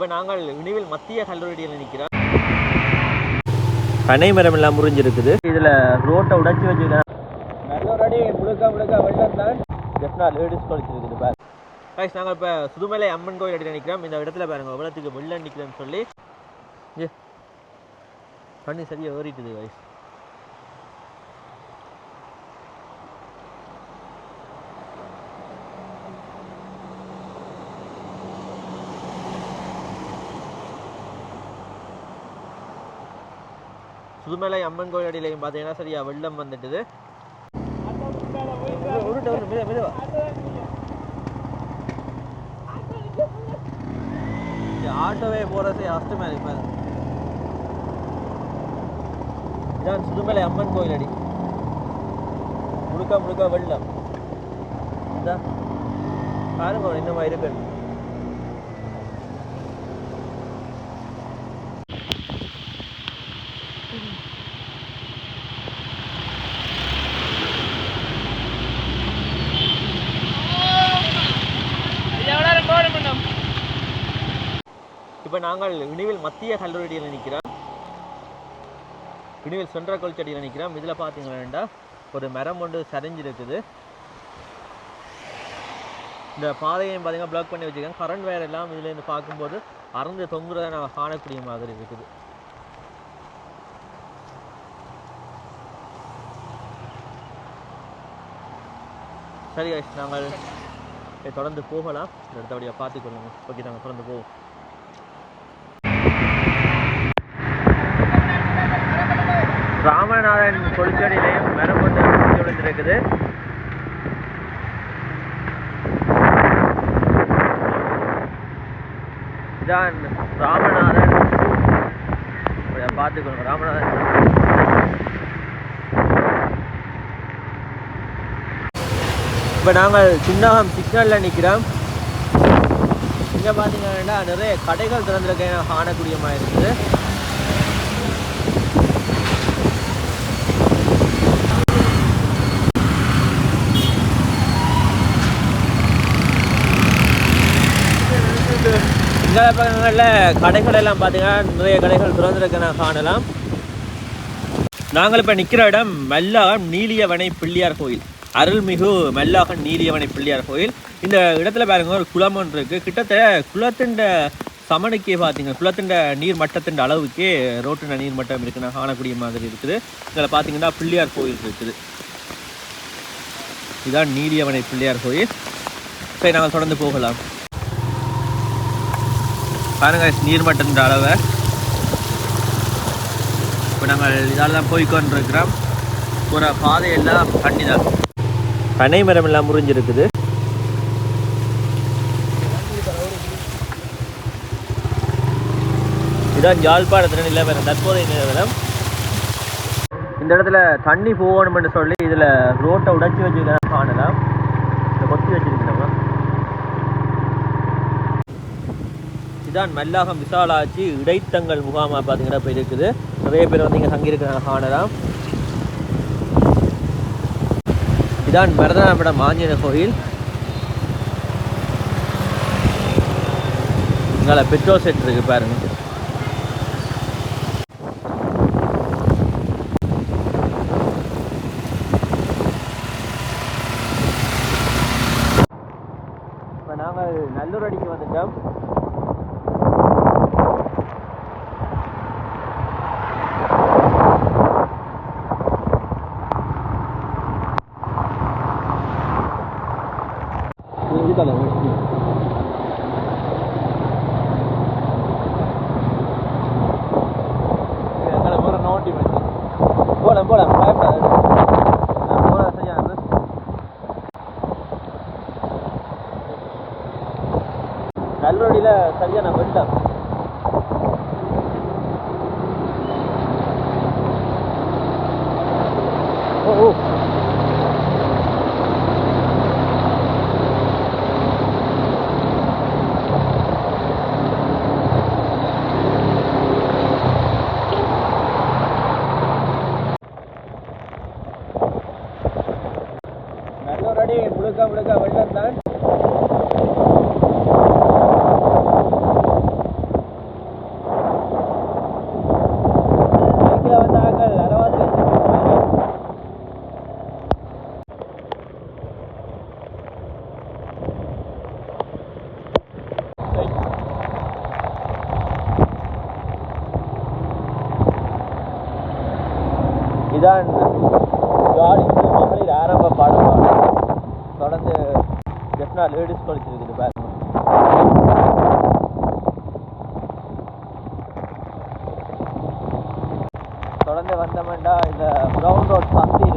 இப்போ நாங்கள் இனிவில் மத்திய கல்லூரியில் நிற்கிறோம். பனை மரம் எல்லாம் முறிஞ்சிருக்குது. இதில் ரோட்டை உடைச்சி வச்சுருக்கேன் நல்ல ஒரு அடி முழுக்க முழுக்க வெள்ளம் தான். ஜெஃப்னா லேடிஸ் காலேஜ் இருக்குது பாரு கைஸ் நாங்கள் இப்போ சுதுமலை அம்மன் கோயில் அடியில் நிற்கிறோம் இந்த இடத்துல பாருங்க வெள்ளத்துக்கு வெள்ளம் நிற்கிறேன்னு சொல்லி. ஏ தண்ணி சரியாக ஏறிட்டுது கைஸ் சுதுமலை அம்மன் கோயில் அடியிலையும் பார்த்தீங்கன்னா சரியா வெள்ளம் வந்துட்டுது. உருட்டு உருட்டு மெதுவா ஆட்டோவே போகிறது கஷ்டமா இருக்கு இதான் சுதுமலை அம்மன் கோயில் அடி முழுக்க முழுக்க வெள்ளம். இதான் பாருங்க என்னமா இருக்கு இப்போ நாங்கள் இனிவில் மத்திய கல்லூரியில் நிற்கிறோம். இனிவில் சென்ற கொள்ச்சடியில் நிற்கிறோம். இதில் பார்த்தீங்கன்னா ஒரு மரம் ஒன்று சரிஞ்சிருக்குது. இந்த பாதையையும் பார்த்தீங்கன்னா பிளாக் பண்ணி வச்சுருக்காங்க. கரண்ட் வயர் எல்லாம் இதுலேருந்து பார்க்கும்போது அறந்து தொங்குறதை நாங்கள் காணக்கூடிய மாதிரி இருக்குது. சரி கைஸ் நாங்கள் தொடர்ந்து போகலாம். அடுத்தபடியாக பார்த்துக்கொள்ளுங்க ஓகே நாங்கள் தொடர்ந்து போவோம். ராமநாதன் கொள்கை நிலையம் ஒன்று விழுந்திருக்குது இதான் ராமநாதன். அப்படியே பார்த்துக்கணும் ராமநாதன். இப்போ நாங்கள் சின்னகம் சிக்னலில் நிற்கிறோம் இங்கே பார்த்தீங்கன்னா நிறைய கடைகள் திறந்திருக்க காணக்கூடிய மாதிரி இருக்குது. இந்த பக்கங்களில் கடைகள் எல்லாம் பார்த்தீங்கன்னா நிறைய கடைகள் திறந்திருக்க நான் காணலாம். நாங்கள் இப்போ நிற்கிற இடம் மல்லாகம் நீலியவனை பிள்ளையார் கோயில். அருள்மிகு மெல்லாகன் நீரியவனை பிள்ளையார் கோயில். இந்த இடத்துல பாருங்க ஒரு குளம் ஒன்று இருக்குது கிட்டத்தட்ட குளத்தின் சமனுக்கே பார்த்தீங்க குளத்தின் நீர் மட்டத்தின் அளவுக்கே ரோட்டின நீர் மட்டம் இருக்குன்னு காணக்கூடிய மாதிரி இருக்குது. இதில் பார்த்தீங்கன்னா பிள்ளையார் கோயில் இருக்குது. இதுதான் நீரியவனை பிள்ளையார் கோயில். சரி நாங்கள் தொடர்ந்து போகலாம். பாருங்க நீர்மட்டன்ற அளவை. இப்போ நாங்கள் இதால் தான் போய்கொண்டிருக்கிறோம் ஒரு பாதையெல்லாம் தண்ணி தான். பனை மரம் எல்லாம் முறிஞ்சிருக்குது. இதான் யாழ்ப்பாணத்தில் நிலவரம் தற்போதைய நிலவரம். இந்த இடத்துல தண்ணி போகணும்னு சொல்லி இதில் ரோட்டை உடைச்சி வச்சுக்கிறேன் காணலாம். இதை கொத்தி வச்சிருக்கிறோம். இதான் மல்லாகம் விசாலாட்சி இடைத்தங்கள் முகாமாக பார்த்தீங்கன்னா இப்போ இருக்குது நிறைய பேர் வந்து இங்கே தங்கியிருக்கிறாங்க காணலாம். இதான் மருதநாபடம் ஆஞ்சநேய கோயில். இங்கே பெட்ரோல் செட் இருக்குது பாருங்க. இப்போ நாங்கள் நல்லூர் அடிக்கு வந்துட்டோம். இதுதானே எங்களை போகிற நோட்டி வச்சு போலாம் போலாம் பயப்படாது போகிற சரியா கல்லூரியில் சரியான வெள்ளம் ஓ இன்னொரு முழுக்க முழுக்க வெள்ளம் தான். இதான் காடி ஜெஃப்னா லேடிஸ் காலேஜ் இருக்குது பாருங்க தொடர்ந்து வந்தோம்னா இந்த ப்ரௌன் ரோட் சந்தி